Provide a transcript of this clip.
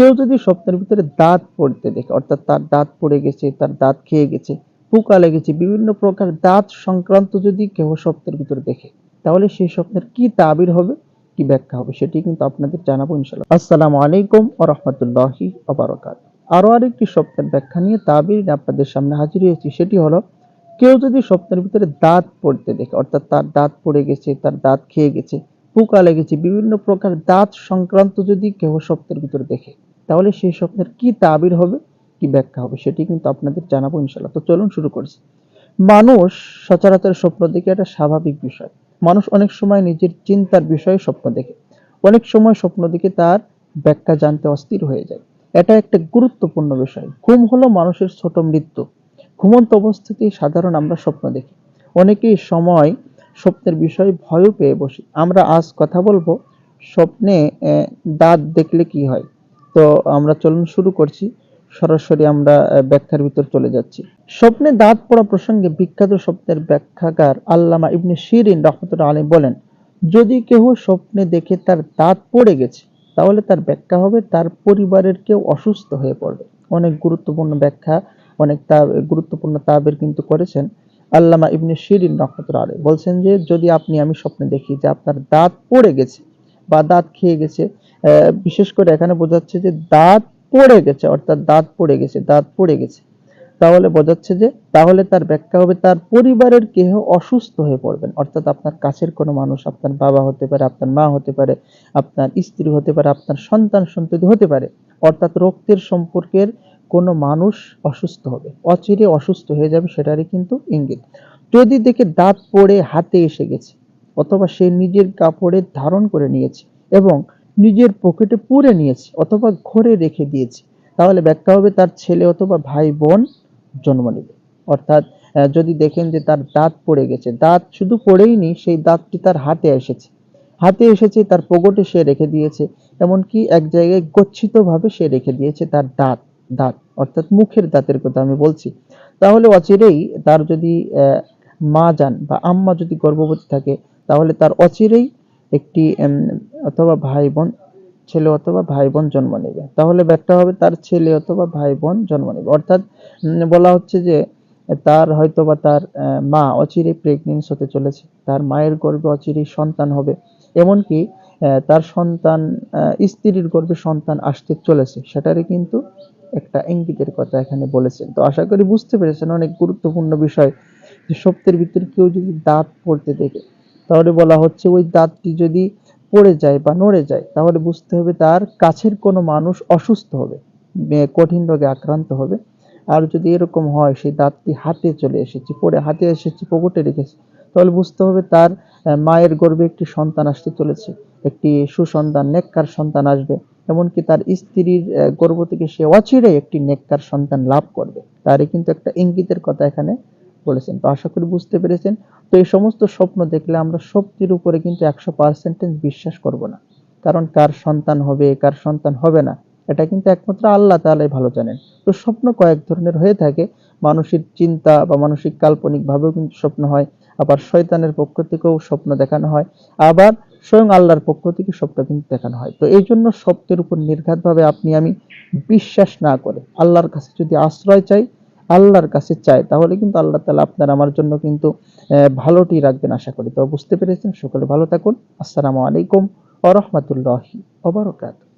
কেউ যদি স্বপ্নের ভিতরে দাঁত পড়তে দেখে, অর্থাৎ তার দাঁত পড়ে গেছে, তার দাঁত খেয়ে গেছে, পোকা লেগেছে, বিভিন্ন প্রকার দাঁত সংক্রান্ত যদি কেউ স্বপ্নের ভিতরে দেখে, তাহলে সেই স্বপ্নের কি তাবির হবে, কি ব্যাখ্যা হবে, সেটি কিন্তু আপনাদের জানাব ইনশাল্লাহ আসসালামু আলাইকুম ও রহমতুল্লাহি অবরকাত আরও আরেকটি স্বপ্নের ব্যাখ্যা নিয়ে তাবির আপনাদের সামনে হাজির হয়েছি, সেটি হলো, কেউ যদি স্বপ্নের ভিতরে দাঁত পড়তে দেখে, অর্থাৎ তার দাঁত পড়ে গেছে, তার দাঁত খেয়ে গেছে পোকা লেগেছে, বিভিন্ন প্রকার দাঁত সংক্রান্ত যদি কেউ স্বপ্নের ভিতরে দেখে, তাহলে সেই স্বপ্নের কি তাবির হবে, কি ব্যাখ্যা হবে, সেটি কিন্তু আপনাদের জানাব ইনশাল্লাহ তো চলুন শুরু করছি। মানুষ সচরাচর স্বপ্ন দেখে এটা স্বাভাবিক বিষয়। মানুষ অনেক সময় নিজের চিন্তার বিষয়ে স্বপ্ন দেখে। অনেক সময় স্বপ্ন দেখে তার ব্যাখ্যা জানতে অস্থির হয়ে যায়। এটা একটা গুরুত্বপূর্ণ বিষয়। ঘুম হলো মানুষের ছোট মৃত্যু। ঘুমন্ত অবস্থাতেই সাধারণ আমরা স্বপ্ন দেখি। অনেকেই সময় স্বপ্নের বিষয়ে ভয়ও পেয়ে বসি। আমরা আজ কথা বলব স্বপ্নে দাঁত দেখলে কি হয়? তো আমরা চলুন শুরু করছি। সরাসরি আমরা ব্যাখ্যার ভিতর চলে যাচ্ছি। স্বপ্নে দাঁত পড়া প্রসঙ্গে বিখ্যাত স্বপ্নের ব্যাখ্যাকার আল্লামা ইবনে শিরিন রহমতুল্লাহ আলী বলেন, যদি কেউ স্বপ্নে দেখে তার দাঁত পড়ে গেছে, তাহলে তার ব্যাখ্যা হবে তার পরিবারের কেউ অসুস্থ হয়ে পড়বে। অনেক গুরুত্বপূর্ণ ব্যাখ্যা, অনেক তা গুরুত্বপূর্ণ তাবের কিন্তু করেছেন। আল্লামা ইবনে শিরিন রহমতুল্লাহ আলী বলছেন যে, যদি আপনি, আমি স্বপ্নে দেখি যে আপনার দাঁত পড়ে গেছে বা দাঁত খেয়ে গেছে বিশেষ করে এখানে বোঝাচ্ছে যে দাঁত পড়ে গেছে, অর্থাৎ দাঁত পড়ে গেছে, দাঁত পড়ে গেছে। তাহলে বোঝাচ্ছে যে, তাহলে তার ব্যাখ্যা হবে তার পরিবারের কেহ অসুস্থ হয়ে পড়বেন। অর্থাৎ আপনার কাছের কোনো মানুষ, আপনার বাবা হতে পারে, আপনার মা হতে পারে, আপনার স্ত্রী হতে পারে, আপনার সন্তান সন্ততি হতে পারে। অর্থাৎ রক্তের সম্পর্কের কোনো মানুষ অসুস্থ হবে। অচিরে অসুস্থ হয়ে যাবে সেটারই কিন্তু ইঙ্গিত। যদি দেখে দাঁত পড়ে, হাতে এসে গেছে, অথবা সে নিজের কাপড়ে ধারণ করে নিয়েছে এবং নিজের পকেটে পুরে নিয়েছে অথবা ঘরে রেখে দিয়েছে, তাহলে ব্যাখ্যা হবে তার ছেলে অথবা ভাই বোন জন্ম নেবে। অর্থাৎ যদি দেখেন যে তার দাঁত পড়ে গেছে, দাঁত শুধু পড়েই নি সেই দাঁতটি তার হাতে এসেছে। হাতে এসেছে, তার পকেটে সে রেখে দিয়েছে, এমনকি এক জায়গায় গচ্ছিতভাবে সে রেখে দিয়েছে তার দাঁত। দাঁত, অর্থাৎ মুখের দাঁতের কথা আমি বলছি। তাহলে অচিরেই তার যদি মা যান বা আম্মা যদি গর্ভবতী থাকে, তাহলে তার অচিরেই একটি অথবা ভাই বোন ছেলে অথবা ভাই বোন জন্ম নেবে। তাহলে ব্যাখ্যা হবে তার ছেলে অথবা ভাই বোন জন্ম নেবে। অর্থাৎ বলা হচ্ছে যে, তার হয়তো বা তার মা অচিরেই প্রেগনেন্স হতে চলেছে, তার মায়ের গর্ভে অচিরেই সন্তান হবে। এমনকি তার সন্তান স্ত্রীর গর্ভে সন্তান আসতে চলেছে। সেটারই কিন্তু একটা ইঙ্গিতের কথা এখানে বলেছেন। তো আশা করি বুঝতে পেরেছেন অনেক গুরুত্বপূর্ণ বিষয় যে সত্যের ভিতরে কেউ যদি দাঁত পড়তে দেখে, তাহলে বলা হচ্ছে ওই দাঁতটি যদি পড়ে যায় বা নড়ে যায়, তাহলে বুঝতে হবে তার কাছের কোনো মানুষ অসুস্থ হবে কঠিন রোগে আক্রান্ত হবে। আর যদি এরকম হয়, সেই দাঁতটি হাতে চলে এসেছে, পড়ে হাতে এসেছে, পকেটে রেখেছে, তাহলে বুঝতে হবে তার মায়ের গর্ভে একটি সন্তান আসতে চলেছে। একটি সুসন্তান, নেককার সন্তান আসবে। এমনকি তার স্ত্রীর গর্ভ থেকে সে অচিরে একটি নেককার সন্তান লাভ করবে। তারই কিন্তু একটা ইঙ্গিতের কথা এখানে বলেছেন। তো আশা করি বুঝতে পেরেছেন। তো এই সমস্ত স্বপ্ন দেখলে আমরা সত্যির উপরে কিন্তু একশো পার্সেন্টেজ বিশ্বাস করব না। কারণ কার সন্তান হবে, কার সন্তান হবে না, এটা কিন্তু একমাত্র আল্লাহ তাআলাই ভালো জানেন। তো স্বপ্ন কয়েক ধরনের হয়ে থাকে। মানসিক চিন্তা বা মানসিক কাল্পনিক ভাবেও কিন্তু স্বপ্ন হয়। আবার শয়তানের পক্ষ থেকেও স্বপ্ন দেখানো হয়। আবার স্বয়ং আল্লাহর পক্ষ থেকে সবটা কিন্তু দেখানো হয়। তো এই জন্য সত্যের উপর নির্ঘাতভাবে আপনি আমি বিশ্বাস না করে আল্লাহর কাছে যদি আশ্রয় চাই, আল্লাহর কাছে চাই, তাহলে কিন্তু আল্লাহ তালা আপনার আমার জন্য কিন্তু ভালোটি রাখবেন আশা করি। তো বুঝতে পেরেছেন? সকলে ভালো থাকুন। আসসালামু আলাইকুম ওয়া রাহমাতুল্লাহি ওয়া বারাকাতুহু।